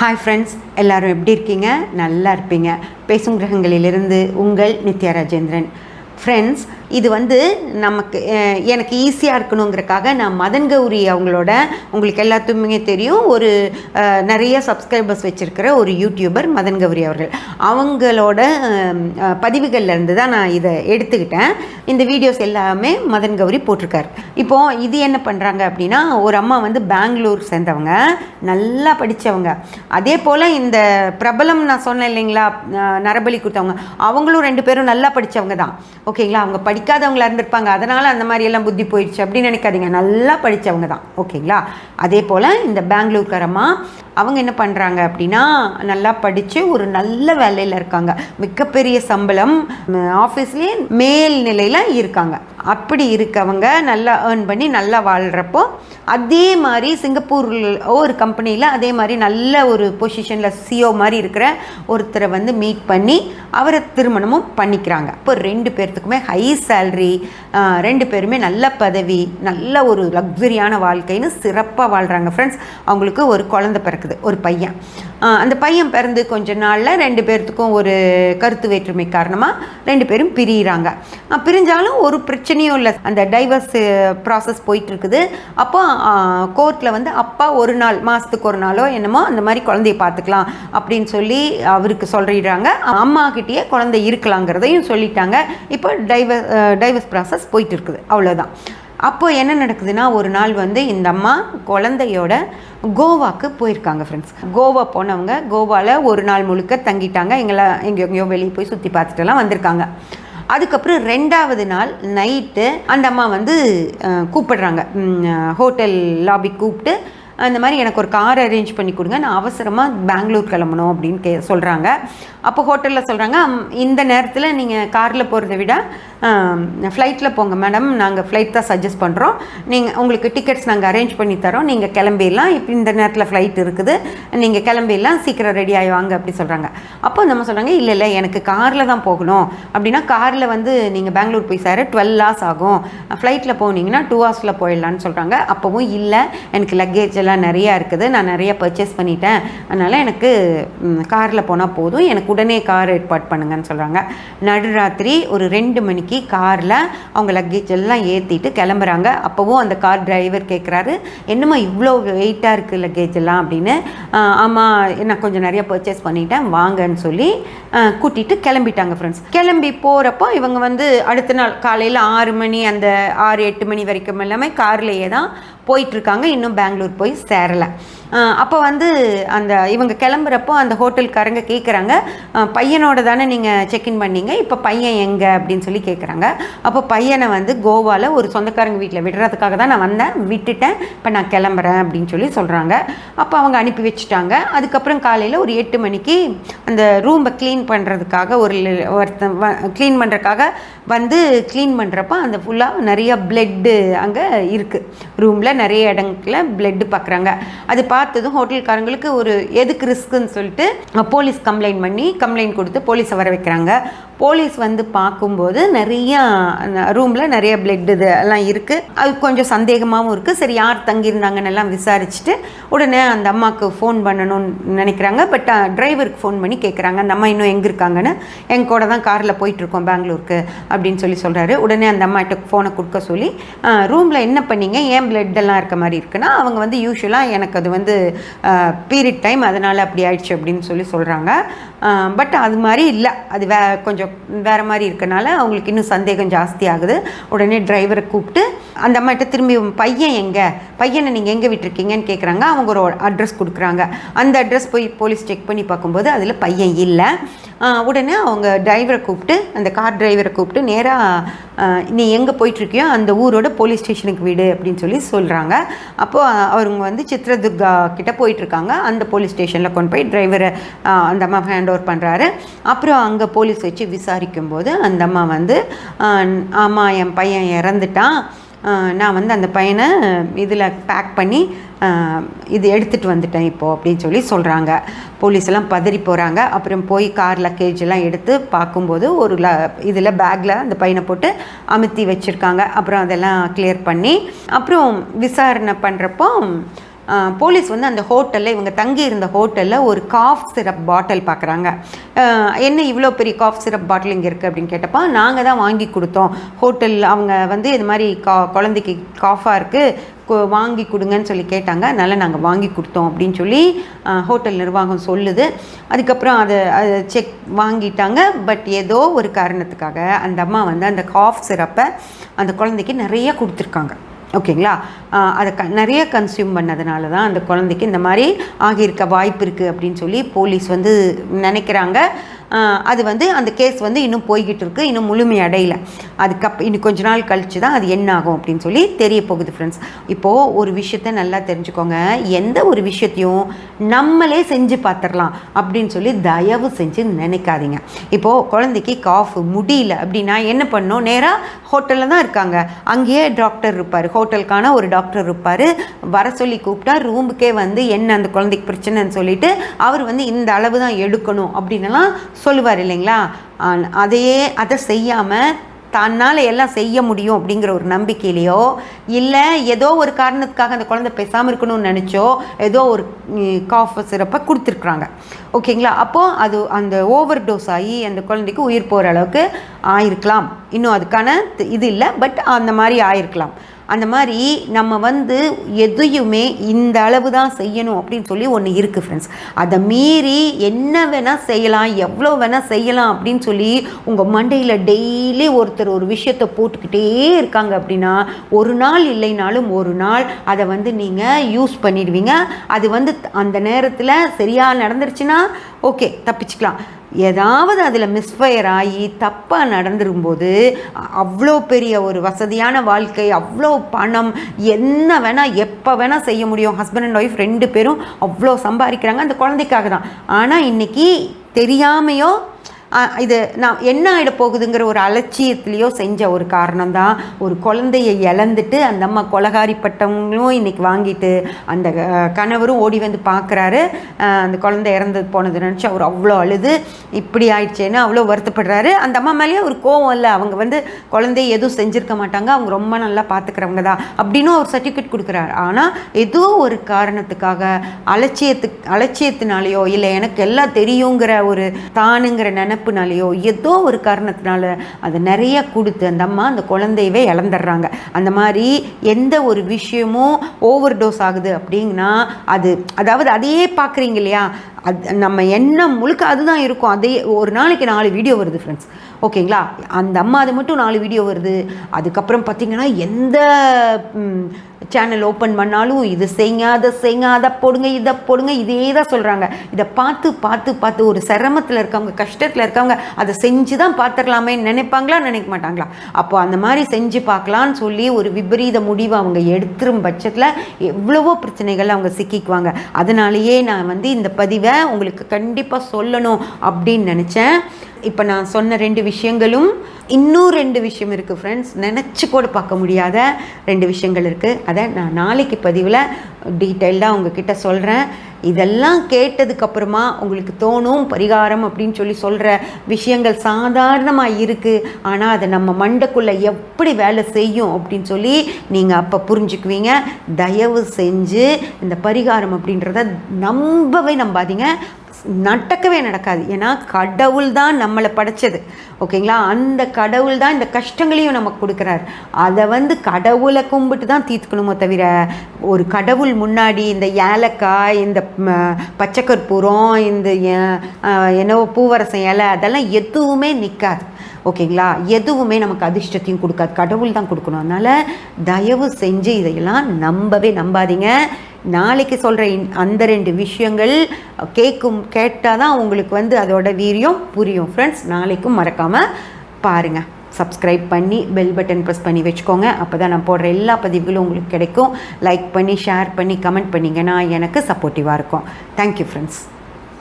Hi friends எல்லோரும் எப்படி இருக்கீங்க? நல்லா இருப்பீங்க. பேசும் கிரகங்களிலிருந்து உங்கள் நித்யா ராஜேந்திரன். ஃப்ரெண்ட்ஸ் இது வந்து நமக்கு எனக்கு ஈஸியாக இருக்கணுங்கிறக்காக நான் மதன் கௌரி அவங்களோட உங்களுக்கு எல்லாத்துக்குமே தெரியும் ஒரு நிறைய சப்ஸ்கிரைபர்ஸ் வச்சுருக்கிற ஒரு யூடியூபர் மதன் கௌரி அவர்கள். அவங்களோட அஹ், இருந்து தான் நான் இதை எடுத்துக்கிட்டேன். இந்த வீடியோஸ் எல்லாமே மதன் கௌரி போட்டிருக்காரு. இப்போது இது என்ன பண்ணுறாங்க அப்படின்னா ஒரு அம்மா வந்து பெங்களூர் சேர்ந்தவங்க நல்லா படித்தவங்க அதே போல் இந்த பிரபலம் நான் சொன்னேன் இல்லைங்களா நரபலி கொடுத்தவங்க அவங்களும் ரெண்டு பேரும் நல்லா படித்தவங்க தான். ஓகேங்களா? அவங்க படி படிக்காதவங்களாக இருந்திருப்பாங்க. அதனால் அந்த மாதிரி எல்லாம் புத்தி போயிடுச்சு அப்படின்னு நினைக்காதீங்க. நல்லா படித்தவங்க தான். ஓகேங்களா? அதே போல் இந்த பெங்களூர்காரம்மா அவங்க என்ன பண்ணுறாங்க அப்படின்னா நல்லா படித்து ஒரு நல்ல வேலையில் இருக்காங்க. மிகப்பெரிய சம்பளம் ஆஃபீஸ்லேயே மேல் நிலையில் இருக்காங்க. அப்படி இருக்கவங்க நல்லா ஏர்ன் பண்ணி நல்லா வாழ்கிறப்போ அதே மாதிரி சிங்கப்பூரில் ஒரு கம்பெனியில் அதே மாதிரி நல்ல ஒரு பொசிஷனில் சிஓ மாதிரி இருக்கிற ஒருத்தரை வந்து மீட் பண்ணி அவரை திருமணமும் பண்ணிக்கிறாங்க. இப்போ ரெண்டு பேர்த்துக்குமே ஹை சேல்ரி ரெண்டு பேருமே நல்ல பதவி நல்ல ஒரு லக்ஸரியான வாழ்க்கைன்னு சிறப்பாக வாழ்கிறாங்க ஃப்ரெண்ட்ஸ் அவங்களுக்கு ஒரு குழந்தை பிறக்குது ஒரு பையன். அந்த பையன் பிறந்து கொஞ்ச நாளில் ரெண்டு பேர்த்துக்கும் ஒரு கருத்து வேற்றுமை காரணமாக ரெண்டு பேரும் பிரியிறாங்க. பிரிஞ்சாலும் ஒரு பிரச்சனையும் இல்லை. அந்த டைவர்ஸ் ப்ராசஸ் போயிட்டுருக்குது. அப்போ கோர்ட்டில் வந்து அப்பா ஒரு நாள் மாதத்துக்கு ஒரு நாளோ என்னமோ அந்த மாதிரி குழந்தைய பார்த்துக்கலாம் அப்படின்னு சொல்லி அவருக்கு சொல்லிடுறாங்க. அம்மா கிட்டேயே குழந்தை இருக்கலாங்கிறதையும் சொல்லிட்டாங்க. இப்போ டைவர் டைவர்ஸ் ப்ராசஸ் போயிட்டு இருக்குது அவ்வளோதான் அப்போது என்ன நடக்குதுன்னா ஒரு நாள் வந்து இந்த அம்மா குழந்தையோட கோவாக்கு போயிருக்காங்க ஃப்ரெண்ட்ஸ் கோவா போனவங்க கோவாவில் ஒரு நாள் முழுக்க தங்கிட்டாங்க. எங்களை எங்கேயோ வெளியே போய் சுற்றி பார்த்துட்டுலாம் வந்திருக்காங்க. அதுக்கப்புறம் ரெண்டாவது நாள் நைட்டு அந்த அம்மா வந்து கூப்பிடுறாங்க. ஹோட்டல் லாபி கூப்பிட்டு அந்த மாதிரி எனக்கு ஒரு கார் அரேஞ்ச் பண்ணி கொடுங்க. நான் அவசரமாக பெங்களூர் கிளம்பணும் அப்படின்னு கே சொல்கிறாங்க அப்போ ஹோட்டலில் சொல்கிறாங்க இந்த நேரத்தில் நீங்கள் காரில் போகிறத விட ஃப்ளைட்டில் போங்க மேடம் நாங்கள் ஃப்ளைட் தான் சஜஸ்ட் பண்ணுறோம் நீங்கள் உங்களுக்கு டிக்கெட்ஸ் நாங்கள் அரேஞ்ச் பண்ணி தரோம். நீங்கள் கிளம்பிடலாம். இப்போ இந்த நேரத்தில் ஃப்ளைட் இருக்குது. நீங்கள் கிளம்பிடலாம். சீக்கிரம் ரெடி ஆகி வாங்க அப்படி சொல்கிறாங்க அப்போ நம்ம சொல்கிறாங்க இல்லை இல்லை எனக்கு காரில் தான் போகணும். அப்படின்னா காரில் வந்து நீங்கள் பெங்களூர் போய் சேர டுவெல் ஹவர்ஸ் ஆகும். ஃப்ளைட்டில் போனீங்கன்னா டூ ஹவர்ஸில் போயிடலான்னு சொல்கிறாங்க அப்போவும் இல்லை. எனக்கு லக்கேஜ் எல்லாம் நிறையா இருக்குது. நான் நிறைய பர்ச்சேஸ் பண்ணிட்டேன். அதனால் எனக்கு காரில் போனால் போதும். எனக்கு உடனே கார் ஏற்பாடு பண்ணுங்கன்னு சொல்கிறாங்க நடுராத்திரி ஒரு ரெண்டு மணிக்கு காரில் அவங்க லக்கேஜ் எல்லாம் ஏற்றிட்டு கிளம்புறாங்க. அப்போவும் அந்த கார் டிரைவர் கேட்குறாரு என்னம்மா இவ்வளோ வெயிட்டாக இருக்குது லக்கேஜ் எல்லாம்? அப்படின்னு. ஆமாம் நான் கொஞ்சம் நிறைய பர்ச்சேஸ் பண்ணிட்டேன் வாங்கன்னு சொல்லி கூட்டிகிட்டு கிளம்பிட்டாங்க ஃப்ரெண்ட்ஸ் கிளம்பி போகிறப்போ இவங்க வந்து அடுத்த நாள் காலையில் ஆறு மணி அந்த ஆறு எட்டு மணி வரைக்கும் எல்லாமே கார்லேயே தான் போயிட்டுருக்காங்க இன்னும் பெங்களூர் போய் சேரலை. அப்போ வந்து அந்த இவங்க கிளம்புறப்போ அந்த ஹோட்டல்காரங்க கேட்குறாங்க பையனோட தானே நீங்கள் செக்இன் பண்ணீங்க இப்போ பையன் எங்கே அப்படின்னு சொல்லி கேட்குறாங்க அப்போ பையனை வந்து கோவாவில் ஒரு சொந்தக்காரங்க வீட்டில் விடுறதுக்காக தான் நான் வந்தேன் விட்டுட்டேன் இப்போ நான் கிளம்புறேன் அப்படின்னு சொல்லி சொல்கிறாங்க அப்போ அவங்க அனுப்பி வச்சுட்டாங்க. அதுக்கப்புறம் காலையில் ஒரு எட்டு மணிக்கு அந்த ரூமை க்ளீன் பண்ணுறதுக்காக ஒரு ஒருத்தன் க்ளீன் பண்ணுறதுக்காக வந்து க்ளீன் பண்ணுறப்போ அந்த ஃபுல்லாக நிறையா பிளட்டு அங்கே இருக்குது ரூமில் நிறைய இடங்களில் பிளட்டு பார்க்குறாங்க அது பார்த்ததும் ஹோட்டல்காரங்களுக்கு ஒரு எதுக்கு ரிஸ்க்குன்னு சொல்லிட்டு போலீஸ் கம்ப்ளைண்ட் பண்ணி கம்ப்ளைண்ட் கொடுத்து போலீஸை வர வைக்கிறாங்க. போலீஸ் வந்து பார்க்கும்போது நிறையா ரூமில் நிறைய பிளட் இது எல்லாம் இருக்குது அது கொஞ்சம் சந்தேகமாகவும் இருக்குது சரி யார் தங்கியிருந்தாங்கன்னு எல்லாம் விசாரிச்சுட்டு உடனே அந்த அம்மாவுக்கு ஃபோன் பண்ணணும்னு நினைக்கிறாங்க. பட் டிரைவருக்கு ஃபோன் பண்ணி கேட்குறாங்க அந்த அம்மா இன்னும் எங்கே இருக்காங்கன்னு? எங்க கூட தான் காரில் போயிட்டுருக்கோம் பெங்களூருக்கு. அப்படின்னு சொல்லி சொல்கிறாரு உடனே அந்த அம்மாட்ட ஃபோனை கொடுக்க சொல்லி ரூமில் என்ன பண்ணீங்க? ஏன் பிளட் எல்லாம் இருக்க மாதிரி இருக்குன்னா அவங்க வந்து யூஸ்வலாக எனக்கு அது வந்து பீரியட் டைம் அதனால் அப்படி ஆயிடுச்சு அப்படின்னு சொல்லி சொல்கிறாங்க பட் அது மாதிரி இல்லை. அது வே கொஞ்சம் வேறு மாதிரி இருக்கனால அவங்களுக்கு இன்னும் சந்தேகம் ஜாஸ்தி ஆகுது. உடனே டிரைவரை கூப்பிட்டு அந்த அம்மாட்ட திரும்பி பையன் எங்கே? பையனை நீங்கள் எங்கே விட்டுருக்கீங்கன்னு கேட்குறாங்க அவங்க ஒரு அட்ரஸ் கொடுக்குறாங்க. அந்த அட்ரஸ் போய் போலீஸ் செக் பண்ணி பார்க்கும்போது அதில் பையன் இல்லை. உடனே அவங்க டிரைவரை கூப்பிட்டு அந்த கார் டிரைவரை கூப்பிட்டு நேராக நீ எங்கே போயிட்டுருக்கியோ அந்த ஊரோட போலீஸ் ஸ்டேஷனுக்கு விடு அப்படின்னு சொல்லி சொல்கிறாங்க அப்போது அவங்க வந்து சித்ரதுர்கா கிட்ட போயிட்டுருக்காங்க. அந்த போலீஸ் ஸ்டேஷனில் கொண்டு போய் டிரைவரை அந்த அம்மா ஹேண்ட் ஓவர் பண்ணுறாரு அப்புறம் அங்கே போலீஸ் வச்சு விசாரிக்கும் போது அந்த அம்மா வந்து ஆமாம் என் பையன் இறந்துட்டான். நான் வந்து அந்த பையனை இதில் பேக் பண்ணி இது எடுத்துகிட்டு வந்துட்டேன் இப்போது அப்படின்னு சொல்லி சொல்கிறாங்க போலீஸ் எல்லாம் பதறி போகிறாங்க அப்புறம் போய் கார் லக்கேஜ் எல்லாம் எடுத்து பார்க்கும்போது ஒரு ல இதில் பேக்கில் அந்த பையனை போட்டு அமுத்தி வச்சுருக்காங்க. அப்புறம் அதெல்லாம் கிளியர் பண்ணி அப்புறம் விசாரணை பண்ணுறப்போ போலீஸ் வந்து அந்த ஹோட்டலில் இவங்க தங்கி இருந்த ஹோட்டலில் ஒரு காஃப் சிரப் பாட்டில் பார்க்குறாங்க என்ன இவ்வளோ பெரிய காஃப் சிரப் பாட்டில் இங்கே இருக்குது அப்படின்னு கேட்டப்போ நாங்கள் தான் வாங்கி கொடுத்தோம். ஹோட்டல் அவங்க வந்து இது மாதிரி கா குழந்தைக்கு காஃபாக இருக்குது வாங்கி கொடுங்கன்னு சொல்லி கேட்டாங்க. அதனால் நாங்கள் வாங்கி கொடுத்தோம் அப்படின்னு சொல்லி ஹோட்டல் நிர்வாகம் சொல்லுது. அதுக்கப்புறம் அதை அதை செக் வாங்கிட்டாங்க. பட் ஏதோ ஒரு காரணத்துக்காக அந்த அம்மா வந்து அந்த காஃப் சிரப்பை அந்த குழந்தைக்கு நிறைய கொடுத்துருக்காங்க. ஓகேங்களா? அதை க நிறைய கன்சியூம் பண்ணதுனால தான் அந்த குழந்தைக்கு இந்த மாதிரி ஆகியிருக்க வாய்ப்பு இருக்குது அப்படின்னு சொல்லி போலீஸ் வந்து நினைக்கிறாங்க. அது வந்து அந்த கேஸ் வந்து இன்னும் போய்கிட்டு இருக்குது இன்னும் முழுமையடையில அதுக்கப் இன்னும் கொஞ்ச நாள் கழித்து தான் அது என்ன ஆகும் அப்படின்னு சொல்லி தெரிய போகுது ஃப்ரெண்ட்ஸ் இப்போது ஒரு விஷயத்த நல்லா தெரிஞ்சுக்கோங்க. எந்த ஒரு விஷயத்தையும் நம்மளே செஞ்சு பார்த்துடலாம் அப்படின்னு சொல்லி தயவு செஞ்சு நினைக்காதீங்க. இப்போது குழந்தைக்கு காஃப் முடியல அப்படின்னா என்ன பண்ணோம் நேராக ஹோட்டலில் தான் இருக்காங்க. அங்கேயே டாக்டர் இருப்பார். ஹோட்டலுக்கான ஒரு டாக்டர் இருப்பார். வர சொல்லி கூப்பிட்டா ரூமுக்கே வந்து என்ன அந்த குழந்தைக்கு பிரச்சனைன்னு சொல்லிட்டு அவர் வந்து இந்த அளவு தான் எடுக்கணும் அப்படின்னுலாம் சொல்லுவார் இல்லைங்களா? அதையே அதை செய்யாமல் தன்னால் எல்லாம் செய்ய முடியும் அப்படிங்கிற ஒரு நம்பிக்கையிலையோ இல்லை ஏதோ ஒரு காரணத்துக்காக அந்த குழந்தை பேசாமல் இருக்கணும்னு நினச்சோ ஏதோ ஒரு காஃப் சிறப்பை கொடுத்துருக்குறாங்க. ஓகேங்களா? அப்போது அது அந்த ஓவர் டோஸ் ஆகி அந்த குழந்தைக்கு உயிர் போகிற அளவுக்கு ஆயிருக்கலாம். இன்னும் அதுக்கான இது இல்லை பட் அந்த மாதிரி ஆயிருக்கலாம். அந்த மாதிரி நம்ம வந்து எதையுமே இந்த அளவு தான் செய்யணும் அப்படின்னு சொல்லி ஒன்று இருக்குது ஃப்ரெண்ட்ஸ் அதை மீறி என்ன வேணால் செய்யலாம் எவ்வளோ வேணால் செய்யலாம் அப்படின்னு சொல்லி உங்கள் மண்டையில் டெய்லி ஒருத்தர் ஒரு விஷயத்தை போட்டுக்கிட்டே இருக்காங்க அப்படின்னா ஒரு நாள் இல்லைனாலும் ஒரு நாள் அதை வந்து நீங்கள் யூஸ் பண்ணிடுவீங்க. அது வந்து அந்த நேரத்தில் சரியாக நடந்துருச்சுன்னா ஓகே தப்பிச்சுக்கலாம். ஏதாவது அதில் மிஸ்ஃபயர் ஆகி தப்பாக நடந்துரும்போது அவ்வளோ பெரிய ஒரு வசதியான வாழ்க்கை அவ்வளோ பணம் என்ன வேணால் எப்போ வேணால் செய்ய முடியும். ஹஸ்பண்ட் அண்ட் ஒய்ஃப் ரெண்டு பேரும் அவ்வளோ சம்பாதிக்கிறாங்க. அந்த குழந்தைக்காக தான். ஆனால் இன்றைக்கி தெரியாமையோ இது நான் என்ன ஆகிட போகுதுங்கிற ஒரு அலட்சியத்துலேயோ செஞ்ச ஒரு காரணம் தான் ஒரு குழந்தையை இழந்துட்டு அந்த அம்மா கொலகாரிப்பட்டவங்களும் இன்றைக்கி வாங்கிட்டு அந்த கணவரும் ஓடி வந்து பார்க்குறாரு அந்த குழந்தை இறந்து போனது நினச்சி அவர் அவ்வளோ அழுது. இப்படி ஆயிடுச்சேன்னு அவ்வளோ வருத்தப்படுறாரு. அந்த அம்மா மேலேயே ஒரு கோவம் இல்லை. அவங்க வந்து குழந்தைய எதுவும் செஞ்சுருக்க மாட்டாங்க. அவங்க ரொம்ப நல்லா பார்த்துக்கிறவங்க தான் அப்படின்னு ஒரு சர்டிஃபிகேட் கொடுக்குறாரு. ஆனால் ஏதோ ஒரு காரணத்துக்காக அலட்சியத்துக்கு அலட்சியத்தினாலேயோ இல்லை எனக்கு எல்லாம் தெரியுங்கிற ஒரு தானுங்கிற நினப்பு நினப்புனாலேயோ ஏதோ ஒரு காரணத்தினால அதை நிறைய கொடுத்து அந்த அம்மா அந்த குழந்தையவே இழந்துடுறாங்க. அந்த மாதிரி எந்த ஒரு விஷயமும் ஓவர் டோஸ் ஆகுது அப்படிங்கன்னா அது அதாவது அதையே பார்க்குறீங்க இல்லையா? அது நம்ம எண்ணம் முழுக்க அதுதான் இருக்கும். அதே ஒரு நாளைக்கு நாலு வீடியோ வருது ஃப்ரெண்ட்ஸ் ஓகேங்களா அந்த அம்மா அது மட்டும் நாலு வீடியோ வருது. அதுக்கப்புறம் பார்த்திங்கன்னா எந்த சேனல் ஓப்பன் பண்ணாலும் இது செய்யுங்க அதை செய்யுங்க அதை போடுங்க இதை போடுங்க இதே தான் சொல்கிறாங்க இதை பார்த்து பார்த்து பார்த்து ஒரு சிரமத்தில் இருக்கவங்க கஷ்டத்தில் இருக்கவங்க அதை செஞ்சு தான் பார்த்துக்கலாமே நினைப்பாங்களா நினைக்க மாட்டாங்களா? அப்போ அந்த மாதிரி செஞ்சு பார்க்கலான்னு சொல்லி ஒரு விபரீத முடிவு அவங்க எடுத்துரும் பட்சத்தில் எவ்வளவோ பிரச்சனைகள் அவங்க சிக்கிக்குவாங்க. அதனாலேயே நான் வந்து இந்த பதிவை உங்களுக்கு கண்டிப்பாக சொல்லணும் அப்படின்னு நினச்சேன். இப்போ நான் சொன்ன ரெண்டு விஷயங்களும் இன்னும் ரெண்டு விஷயம் இருக்குது ஃப்ரெண்ட்ஸ் நினச்சி கூட பார்க்க முடியாத ரெண்டு விஷயங்கள் இருக்குது அதை நான் நாளைக்கு பதிவில் டீட்டெயில்டாக உங்ககிட்ட சொல்கிறேன் இதெல்லாம் கேட்டதுக்கப்புறமா உங்களுக்கு தோணும் பரிகாரம் அப்படின்னு சொல்லி சொல்கிற விஷயங்கள் சாதாரணமாக இருக்குது ஆனால் அதை நம்ம மண்டக்குள்ளே எப்படி வேலை செய்யும் அப்படின்னு சொல்லி நீங்கள் அப்போ புரிஞ்சுக்குவீங்க. தயவு செஞ்சு இந்த பரிகாரம் அப்படின்றத நம்பவே நம்பாதீங்க. நடக்கவே நடக்காது. ஏன்னா கடவுள் தான் நம்மளை படைச்சது. ஓகேங்களா? அந்த கடவுள் தான் இந்த கஷ்டங்களையும் நமக்கு கொடுக்குறாரு. அதை வந்து கடவுளை கும்பிட்டு தான் தீர்த்துக்கணுமோ தவிர ஒரு கடவுள் முன்னாடி இந்த ஏலக்காய் இந்த பச்சைக்கற்பூரம் இந்த என்னவோ பூவரசம் இலை அதெல்லாம் எதுவுமே நிற்காது ஓகேங்களா? எதுவுமே நமக்கு அதிர்ஷ்டத்தையும் கொடுக்காது. கடவுள் தான் கொடுக்கணும். அதனால் தயவு செஞ்சு இதையெல்லாம் நம்பவே நம்பாதீங்க. நாளைக்கு சொல்கிற அந்த ரெண்டு விஷயங்கள் கேட்கும் கேட்டால் தான் உங்களுக்கு வந்து அதோட வீரியம் புரியும். ஃப்ரெண்ட்ஸ் நாளைக்கும் மறக்காமல் பாருங்கள் சப்ஸ்கிரைப் பண்ணி பெல் பட்டன் ப்ரெஸ் பண்ணி வச்சுக்கோங்க. அப்போ தான் நான் போடுற எல்லா பதிவுகளும் உங்களுக்கு கிடைக்கும். லைக் பண்ணி ஷேர் பண்ணி கமெண்ட் பண்ணிங்கன்னா எனக்கு சப்போர்ட்டிவாக இருக்கும். Thank you friends